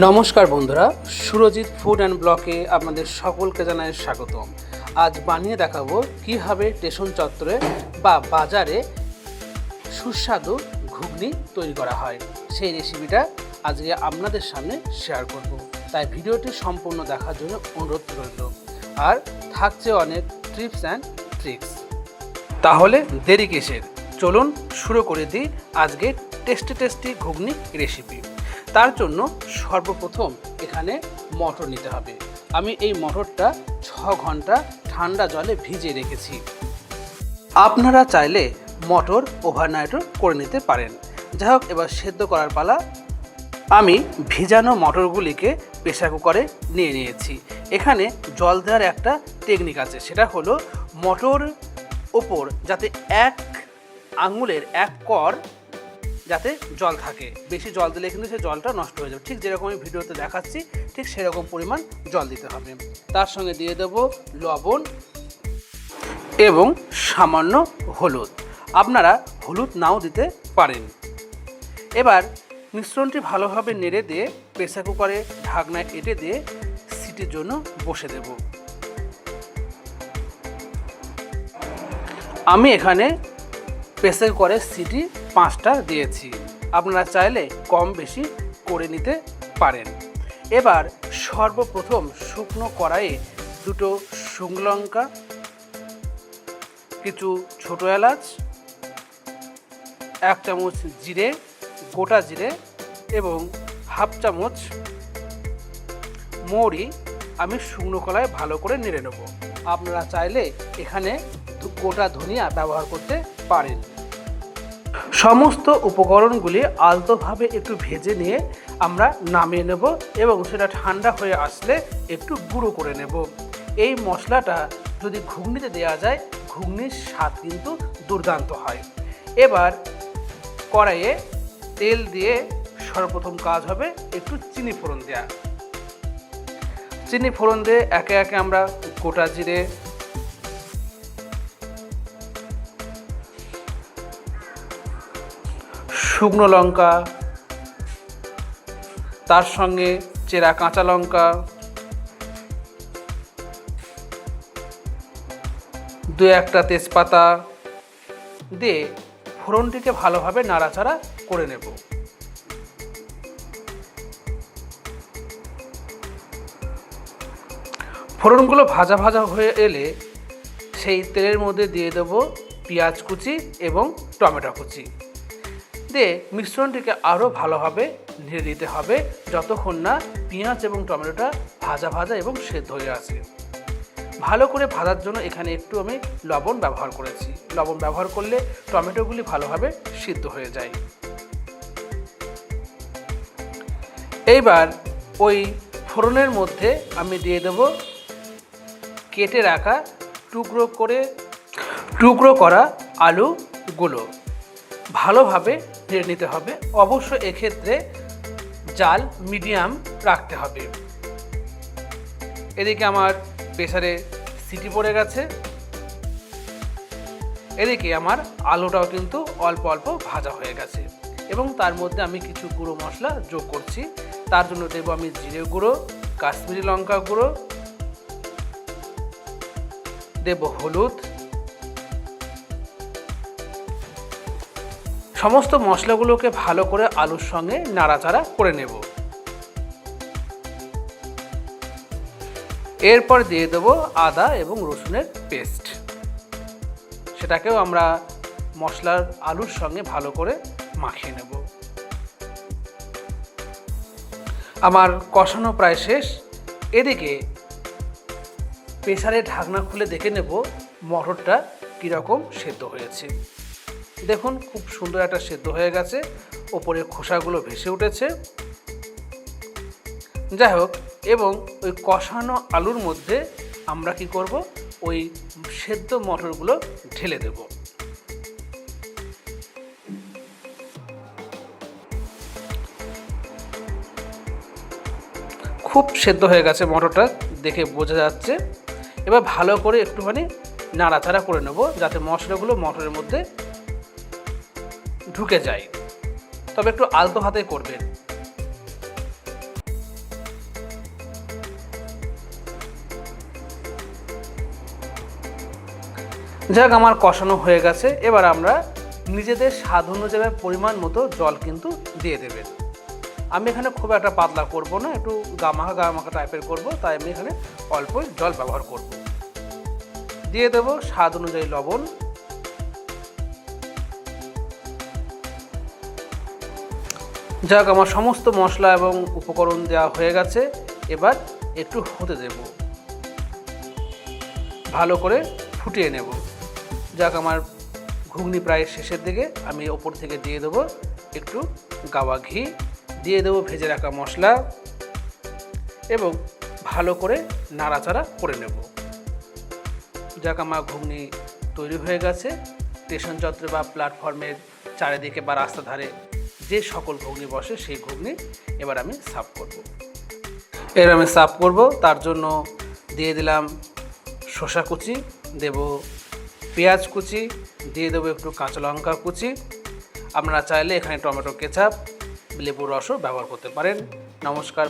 নমস্কার বন্ধুরা, Surajit food and ব্লকে আপনাদের সকলকে জানাই স্বাগতম। আজ বানিয়ে দেখাবো কীভাবে স্টেশন চত্বরে বা বাজারে সুস্বাদু ঘুগনি তৈরি করা হয়। সেই রেসিপিটা আজকে আপনাদের সামনে শেয়ার করব। তাই ভিডিওটি সম্পূর্ণ দেখার জন্য অনুরোধ রইল। আর থাকছে অনেক ট্রিপস অ্যান্ড ট্রিক্স তাহলে দেরি কিসের? চলুন শুরু করে দিই আজকে টেস্টি টেস্টি ঘুগনি রেসিপি তার জন্য সর্বপ্রথম এখানে মটর নিতে হবে। আমি এই মটরটা ছ ঘণ্টা ঠান্ডা জলে ভিজিয়ে রেখেছি। আপনারা চাইলে মটর ওভারনাইটও করে নিতে পারেন। যাই হোক এবার সেদ্ধ করার পালা। আমি ভিজানো মটরগুলিকে প্রেসার কুকারে নিয়ে নিয়েছি। এখানে জল দেওয়ার একটা টেকনিক আছে, সেটা হলো মটর ওপর যাতে এক আঙুলের এক কর যাতে জল থাকে। বেশি জল দিলে কিন্তু সেই জলটা নষ্ট হয়ে যাবে। ঠিক যেরকম আমি ভিডিওতে দেখাচ্ছি, ঠিক সেরকম পরিমাণ জল দিতে হবে। তার সঙ্গে দিয়ে দেবো লবণ এবং সামান্য হলুদ। আপনারা হলুদ নাও দিতে পারেন। এবার মিশ্রণটি ভালোভাবে নেড়ে দিয়ে প্রেসার কুকারে ঢাকনায় এঁটে দিয়ে সিটির জন্য বসে দেব। আমি এখানে প্রেসার কুকারে সিটি পাঁচটা দিয়েছি। আপনারা চাইলে কম বেশি করে নিতে পারেন। এবার সর্বপ্রথম শুকনো কড়াইয়ে দুটো শুকনো লঙ্কা, কিছু ছোটো এলাচ, এক চামচ জিরে, গোটা জিরে এবং হাফ চামচ মৌরি আমি শুকনো কলায় ভালো করে নেড়ে নেব। আপনারা চাইলে এখানে গোটা ধনিয়া ব্যবহার করতে পারেন। সমস্ত উপকরণগুলি আলতোভাবে একটু ভেজে নিয়ে আমরা নামিয়ে নেব এবং সেটা ঠান্ডা হয়ে আসলে একটু গুঁড়ো করে নেব। এই মশলাটা যদি ঘুগনিতে দেওয়া যায়, ঘুগনির স্বাদ কিন্তু দুর্দান্ত হয়। এবার কড়াইয়ে তেল দিয়ে সর্বপ্রথম কাজ হবে একটু চিনি ফোড়ন দেওয়া চিনি ফোড়ন দিয়ে একে একে আমরা গোটা জিরে শুকনো লঙ্কা, তার সঙ্গে চেরা কাঁচা লঙ্কা, দু একটা তেজপাতা দিয়ে ফোড়নটিকে ভালোভাবে নাড়াচাড়া করে নেব। ফোড়নগুলো ভাজা ভাজা হয়ে এলে সেই তেলের মধ্যে দিয়ে দেবো পেঁয়াজ কুচি এবং টমেটো কুচি। দিয়ে মিশ্রণটিকে আরও ভালোভাবে নেড়ে দিতে হবে যতক্ষণ না পেঁয়াজ এবং টমেটোটা ভাজা ভাজা এবং সেদ্ধ হয়ে আসে। ভালো করে ভাজার জন্য এখানে একটু আমি লবণ ব্যবহার করেছি। লবণ ব্যবহার করলে টমেটোগুলি ভালোভাবে সিদ্ধ হয়ে যায়। এইবার ওই ফোড়নের মধ্যে আমি দিয়ে দেব কেটে রাখা টুকরো করে, টুকরো করা আলুগুলো। ভালোভাবে নেড়ে নিতে হবে। অবশ্য এক্ষেত্রে জাল মিডিয়াম রাখতে হবে। এদিকে আমার প্রেসারে সিটি পড়ে গেছে। এদিকে আমার আলুটাও কিন্তু অল্প অল্প ভাজা হয়ে গেছে। এবং তার মধ্যে আমি কিছু গুঁড়ো মশলা যোগ করছি। তার জন্য দেবো আমি জিরে গুঁড়ো, কাশ্মীরি লঙ্কা গুঁড়ো, দেব হলুদ সমস্ত মশলাগুলোকে ভালো করে আলুর সঙ্গে নাড়াচাড়া করে নেব। এরপর দিয়ে দেব আদা এবং রসুনের পেস্ট। সেটাকেও আমরা মশলার আলুর সঙ্গে ভালো করে মাখিয়ে নেব। আমার কষানো প্রায় শেষ। এদিকে প্রেসারে ঢাকনা খুলে দেখে নেব মটরটা কীরকম সেদ্ধ হয়েছে। দেখুন, খুব সুন্দর একটা সেদ্ধ হয়ে গেছে। ওপরে খোসাগুলো ভেসে উঠেছে। যাই হোক, এবং ওই কষানো আলুর মধ্যে আমরা কি করব? ওই সেদ্ধ মটরগুলো ঢেলে দেব। খুব সেদ্ধ হয়ে গেছে মটরটা, দেখে বোঝা যাচ্ছে। এবার ভালো করে একটুখানি নাড়াচাড়া করে নেব, যাতে মশলাগুলো মটরের মধ্যে ঢুকে যায়। তবে একটু আলতো হাতে করবেন। যাক, আমার কষানো হয়ে গেছে। এবার আমরা নিজেদের স্বাদ অনুযায়ী পরিমাণ মতো জল কিন্তু দিয়ে দেবেন। আমি এখানে খুব একটা পাতলা করব না, একটু গামাখা গামাখা টাইপের করব, তাই আমি এখানে অল্পই জল ব্যবহার করব। দিয়ে দেব স্বাদ অনুযায়ী লবণ। যাক, আমার সমস্ত মশলা এবং উপকরণ দেওয়া হয়ে গেছে। এবার একটু হতে দেব। ভালো করে ফুটিয়ে নেব। যাক, আমার ঘুগনি প্রায় শেষের দিকে। আমি ওপর থেকে দিয়ে দেবো একটু গাওয়া ঘি। দিয়ে দেবো ভেজে রাখা মশলা এবং ভালো করে নাড়াচাড়া করে নেব। যাক, আমার ঘুগনি তৈরি হয়ে গেছে। স্টেশন চত্বরে বা প্ল্যাটফর্মের চারিদিকে বা রাস্তা ধারে যে সকল ঘুগনি বসে সেই ঘুগনি এবার আমি সাফ করব। এর আমি সাফ করব, তার জন্য দিয়ে দিলাম শসা কুচি, দেব পেঁয়াজ কুচি, দিয়ে দেবো একটু কাঁচা লঙ্কা কুচি। আপনারা চাইলে এখানে টমেটো কেচাপ, লেবুর রসও ব্যবহার করতে পারেন। নমস্কার।